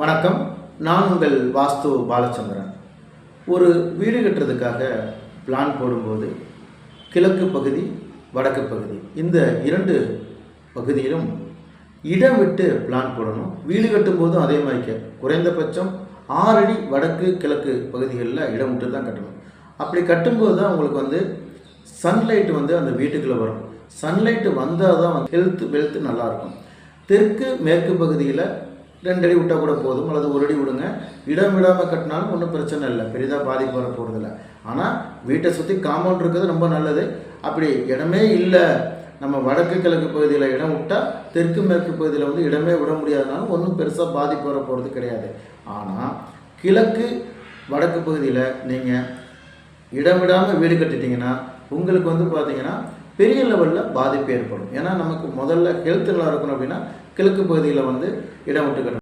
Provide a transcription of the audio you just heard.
வணக்கம். நான் உங்கள் வாஸ்து பாலச்சந்திரன். ஒரு வீடு கட்டுறதுக்காக பிளான் போடும்போது கிழக்கு பகுதி வடக்கு பகுதி இந்த இரண்டு பகுதியிலும் இடம் விட்டு பிளான் போடணும். வீடு கட்டும்போதும் அதே மாதிரி குறைந்தபட்சம் ஆறடி வடக்கு கிழக்கு பகுதிகளில் இடம் விட்டு தான் கட்டணும். அப்படி கட்டும்போது தான் உங்களுக்கு வந்து சன்லைட் வந்து அந்த வீட்டுக்குள்ளே வரும். சன்லைட்டு வந்தால் தான் வந்து ஹெல்த் வெல்த் நல்லாயிருக்கும் தெற்கு மேற்கு பகுதியில் ரெண்டு அடி விட்டால் கூட போதும் அல்லது ஒரு அடி விடுங்க. இடம் விடாமல் கட்டினாலும் ஒன்றும் பிரச்சனை இல்லை. பெரிதாக பாதிப்பு வர போகிறதில்ல ஆனால் வீட்டை சுற்றி காம்பவுண்ட் இருக்கிறது ரொம்ப நல்லது. அப்படி இடமே இல்லை. நம்ம வடக்கு கிழக்கு பகுதியில் இடம் விட்டால் தெற்கு மேற்கு பகுதியில் வந்து இடமே விட முடியாதனாலும் ஒன்றும் பெருசாக பாதிப்பு வர போகிறது கிடையாது. ஆனால் கிழக்கு வடக்கு பகுதியில் நீங்கள் இடம் விடாமல் வீடு கட்டிட்டீங்கன்னா உங்களுக்கு வந்து பார்த்தீங்கன்னா பெரிய லெவலில் பாதிப்பு ஏற்படும். ஏன்னா நமக்கு முதல்ல ஹெல்த் நல்லா இருக்கணும் அப்படின்னா கிழக்கு பகுதியில் வந்து இடம் விட்டுக்கணும்